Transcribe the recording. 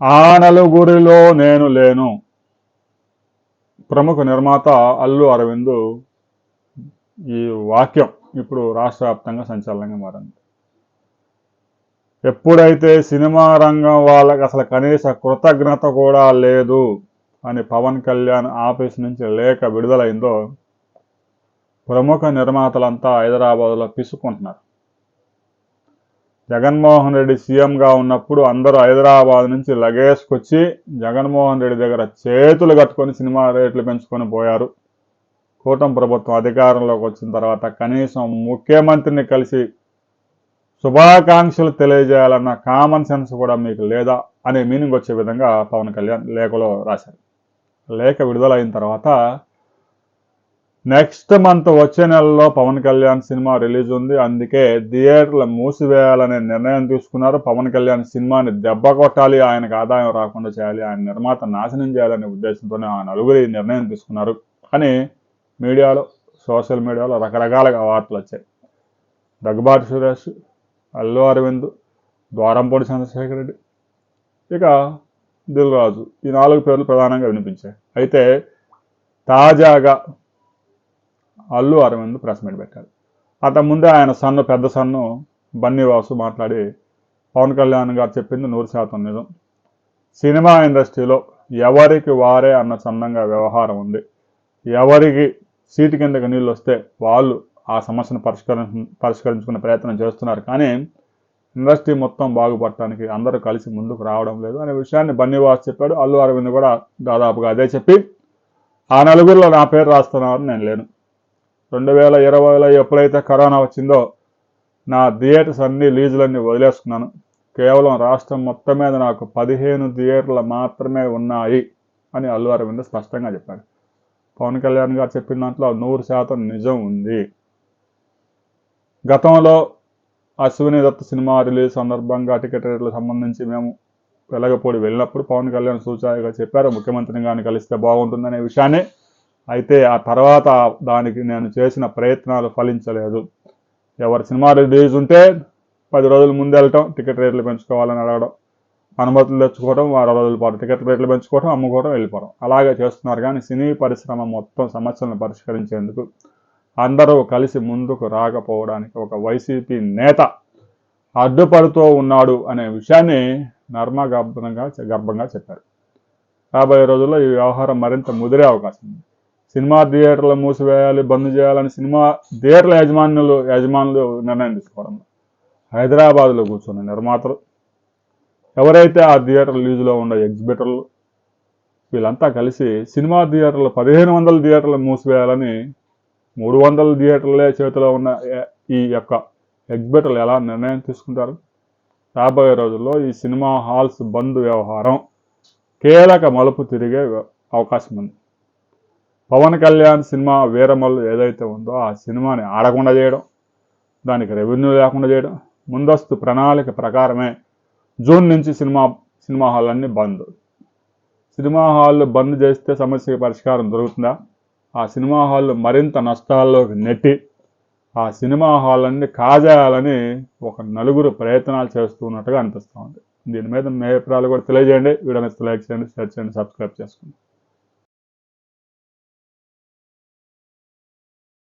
ఆ నలుగురిలో నేను లేను. ప్రముఖ నిర్మాత అల్లు అరవిందు ఈ వాక్యం ఇప్పుడు రాష్ట్ర వ్యాప్తంగా సంచలనంగా మారింది. ఎప్పుడైతే సినిమా రంగం వాళ్ళకి అసలు కనీస కృతజ్ఞత కూడా లేదు అని పవన్ కళ్యాణ్ ఆఫీస్ నుంచి లేఖ విడుదలైందో ప్రముఖ నిర్మాతలంతా హైదరాబాద్లో పిసుకుంటున్నారు జగన్మోహన్ రెడ్డి సీఎంగా ఉన్నప్పుడు అందరూ హైదరాబాద్ నుంచి లగేజ్కొచ్చి జగన్మోహన్ రెడ్డి దగ్గర చేతులు కట్టుకొని సినిమా రేట్లు పెంచుకొని పోయారు. కూటమి ప్రభుత్వం అధికారంలోకి వచ్చిన తర్వాత కనీసం ముఖ్యమంత్రిని కలిసి శుభాకాంక్షలు తెలియజేయాలన్న కామన్ సెన్స్ కూడా మీకు లేదా అనే మీనింగ్ వచ్చే విధంగా పవన్ కళ్యాణ్ లేఖలో రాశారు. లేఖ విడుదలైన తర్వాత నెక్స్ట్ మంత్ వచ్చే నెలలో పవన్ కళ్యాణ్ సినిమా రిలీజ్ ఉంది. అందుకే థియేటర్లు మూసివేయాలనే నిర్ణయం తీసుకున్నారు. పవన్ కళ్యాణ్ సినిమాని దెబ్బ కొట్టాలి ఆయనకు ఆదాయం రాకుండా చేయాలి ఆయన నిర్మాత నాశనం చేయాలనే ఉద్దేశంతోనే ఆ నలుగురు ఈ నిర్ణయం తీసుకున్నారు అని మీడియాలో సోషల్ మీడియాలో రకరకాలుగా వార్తలు వచ్చాయి. దగ్గుబాటి సురేష్ అల్లు అరవింద్ ద్వారంపూడి చంద్రశేఖర్ రెడ్డి ఇక దిల్ రాజు ఈ నాలుగు పేర్లు ప్రధానంగా వినిపించాయి. అయితే తాజాగా అల్లు అరవింద్ ప్రెస్ మీట్ పెట్టారు. అంతకు ముందే ఆయన సన్ను పెద్ద సన్ను బన్నీవాసు మాట్లాడి పవన్ కళ్యాణ్ గారు చెప్పింది నూరు శాతం నిజం. సినిమా ఇండస్ట్రీలో ఎవరికి వారే అన్న చందంగా వ్యవహారం ఉంది. ఎవరికి సీటు కిందకి నీళ్ళు వస్తే వాళ్ళు ఆ సమస్యను పరిష్కరి పరిష్కరించుకునే ప్రయత్నం చేస్తున్నారు. కానీ ఇండస్ట్రీ మొత్తం బాగుపడటానికి అందరూ కలిసి ముందుకు రావడం లేదు అనే విషయాన్ని బన్నీవాస్ చెప్పాడు. అల్లు అరవింద్ కూడా దాదాపుగా అదే చెప్పి ఆ నలుగురిలో నా పేరు రాస్తున్నారని నేను లేను. రెండు వేల ఇరవైలో ఎప్పుడైతే కరోనా వచ్చిందో నా థియేటర్స్ అన్ని లీజులన్నీ వదిలేసుకున్నాను. కేవలం రాష్ట్రం మొత్తం మీద నాకు పదిహేను థియేటర్లు మాత్రమే ఉన్నాయి అని అల్లు అరవింద్ స్పష్టంగా చెప్పాడు పవన్ కళ్యాణ్ గారు చెప్పిన దాంట్లో నూరు శాతం నిజం ఉంది. గతంలో అశ్విని దత్త సినిమా రిలీజ్ సందర్భంగా టికెట్ రేట్లకు సంబంధించి మేము వెలగపూడి వెళ్ళినప్పుడు పవన్ కళ్యాణ్ సూచాయిగా చెప్పారు ముఖ్యమంత్రిని కానీ కలిస్తే బాగుంటుందనే విషయాన్ని. అయితే ఆ తర్వాత దానికి నేను చేసిన ప్రయత్నాలు ఫలించలేదు. ఎవరి సినిమా రిలీజ్ ఉంటే పది రోజుల ముందు వెళ్ళటం టికెట్ రేట్లు పెంచుకోవాలని అడగడం అనుమతులు తెచ్చుకోవడం వారం రోజుల పాటు టికెట్ రేట్లు పెంచుకోవడం అమ్ముకోవడం వెళ్ళిపోవడం అలాగే చేస్తున్నారు కానీ సినీ పరిశ్రమ మొత్తం సమస్యలను పరిష్కరించేందుకు అందరూ కలిసి ముందుకు రాకపోవడానికి ఒక వైసీపీ నేత అడ్డుపడుతూ ఉన్నాడు అనే విషయాన్ని నర్మగర్భంగా గర్భంగా చెప్పారు. రాబోయే రోజుల్లో ఈ వ్యవహారం మరింత ముదిరే అవకాశం ఉంది. సినిమా థియేటర్లు మూసివేయాలి బంద్ చేయాలని సినిమా థియేటర్ల యజమానులు యజమానులు నిర్ణయం తీసుకోవడం. హైదరాబాద్లో కూర్చున్న నిర్మాతలు ఎవరైతే ఆ థియేటర్ లీజులో ఉండే ఎగ్జిబిటర్లు వీళ్ళంతా కలిసి సినిమా థియేటర్లు పదిహేను వందల థియేటర్లు మూసివేయాలని మూడు వందల థియేటర్లే చేతిలో ఉన్న ఏ- ఈ యొక్క ఎగ్జిబిటర్లు ఎలా నిర్ణయం తీసుకుంటారు? రాబోయే రోజుల్లో ఈ సినిమా హాల్స్ బంద్ వ్యవహారం కీలక మలుపు తిరిగే అవకాశం ఉంది. పవన్ కళ్యాణ్ సినిమా వీరమల్లు ఏదైతే ఉందో ఆ సినిమాని ఆడకుండా చేయడం దానికి రెవెన్యూ లేకుండా చేయడం ముందస్తు ప్రణాళిక ప్రకారమే జూన్ నుంచి సినిమా సినిమా హాల్ అన్నీ బంద్. సినిమా హాల్ బంద్ చేస్తే సమస్యకి పరిష్కారం దొరుకుతుందా? ఆ సినిమా హాల్ మరింత నష్టాల్లోకి నెట్టి ఆ సినిమా హాల్ కాజేయాలని ఒక నలుగురు ప్రయత్నాలు చేస్తున్నట్టుగా అనిపిస్తుంది. దీని మీద మీ అభిప్రాయాలు కూడా తెలియజేయండి. వీడియో నచ్చితే లైక్ చేయండి షేర్ చేయండి సబ్స్క్రైబ్ చేసుకోండి.